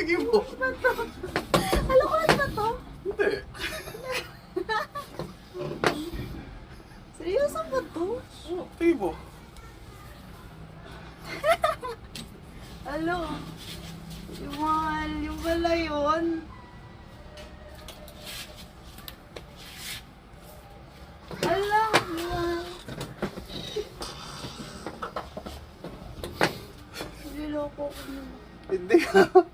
Tingin mo. Kalokohan ba to? Hindi. Seryoso ba to? Oh, tingin mo. Alo. Yung mahal, yung pala yun. Mahal. Niloko ko na. Hindi.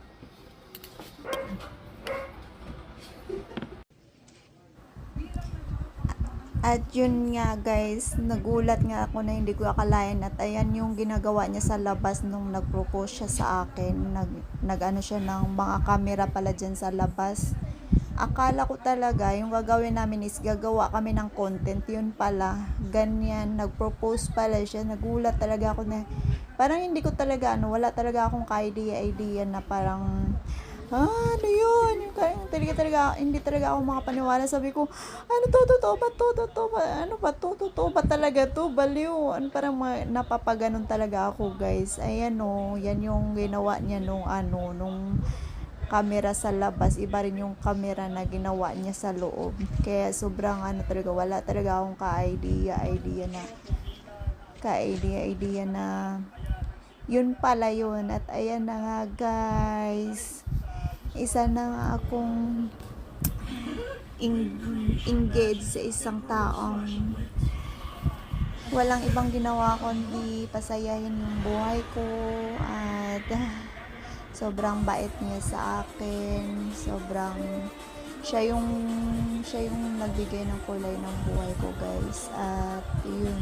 At yun nga guys, nagulat nga ako na hindi ko akalain at ayan yung ginagawa niya sa labas nung nag-propose siya sa akin. Nag, nag-ano siya ng mga camera pala dyan sa labas. Akala ko talaga yung gagawin namin is gagawa kami ng content. Yun pala, ganyan, nag-propose pala siya. Nagulat talaga ako na parang hindi ko talaga ano, wala talaga akong ka-idea-idea na parang ah, ano yun? Yung talaga talaga, hindi talaga ako makapaniwala. Sabi ko, ano to, totoo ba to, totoo ba, ano ba to, totoo ba talaga to, baliw. Ano, parang ma- napapaganon talaga ako, guys. Ayan o, yan yung ginawa niya nung ano, nung camera sa labas, iba rin yung camera na ginawa niya sa loob. Kaya sobrang ano talaga, wala talaga akong ka-idea, idea na, ka-idea, idea na, yun pala yun. At ayan na nga, guys isa na akong eng- engaged sa isang taong walang ibang ginawa kundi pasayahin yung buhay ko at sobrang bait niya sa akin sobrang siya yung siya yung nagbigay ng kulay ng buhay ko guys. At yun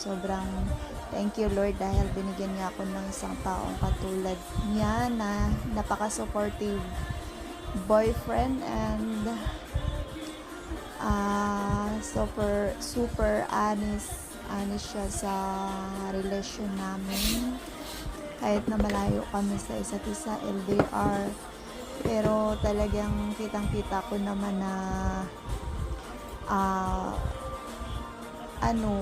sobrang thank you Lord dahil binigyan niya ako ng isang taong katulad niya na napaka-supportive boyfriend and ah super super honest honest siya sa relasyon namin. Kahit na malayo kami sa isa't isa LDR pero talagang kitang kita ko naman na ah ano,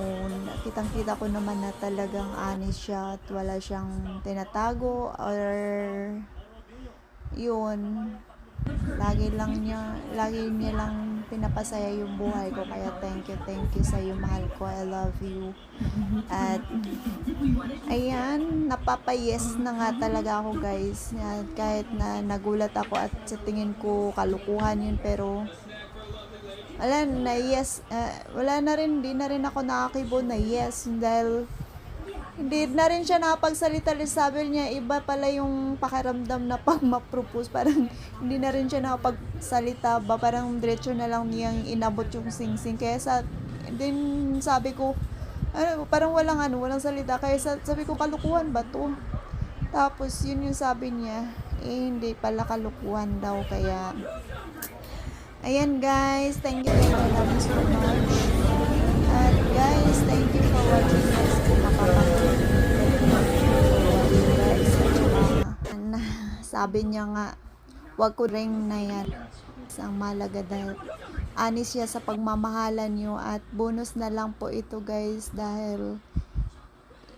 kitang kita ko naman na talagang honest siya at wala siyang tinatago or yun. Lagi lang niya lagi niya lang pinapasaya yung buhay ko kaya thank you thank you sa iyo mahal ko. I love you. At ayan napapayes na nga talaga ako guys. Kahit na nagulat ako at sa tingin ko kalukuhan yun pero wala na yes ah, wala na rin hindi na rin ako nakakibo na yes dahil hindi na rin siya nakapagsalita rin sabi niya iba pala yung pakiramdam na pag ma-propose parang hindi na rin siya nakapagsalita ba parang diretso na lang niyang inabot yung sing-sing. Kaya sa din sabi ko ano, parang walang ano walang salita. Kaya sa, sabi ko kalukuhan ba to? Tapos yun yung sabi niya eh hindi pala kalukuhan daw kaya Ayan guys, thank you, so much. At guys, thank you for watching sabi niya nga, wag ko ring na yan. Ang malaga dahil anis siya sa pagmamahalan niyo at bonus na lang po ito guys dahil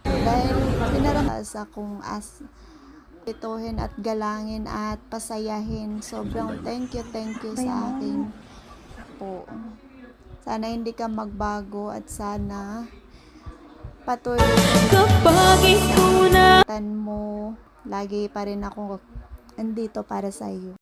dahil pinarampas akong as ituhin at galangin at pasayahin. Sobrang thank you, thank you sa akin po. Sana hindi ka magbago at sana patuloy Kapag ikaw na tan mo. Lagi pa rin ako andito para sa iyo.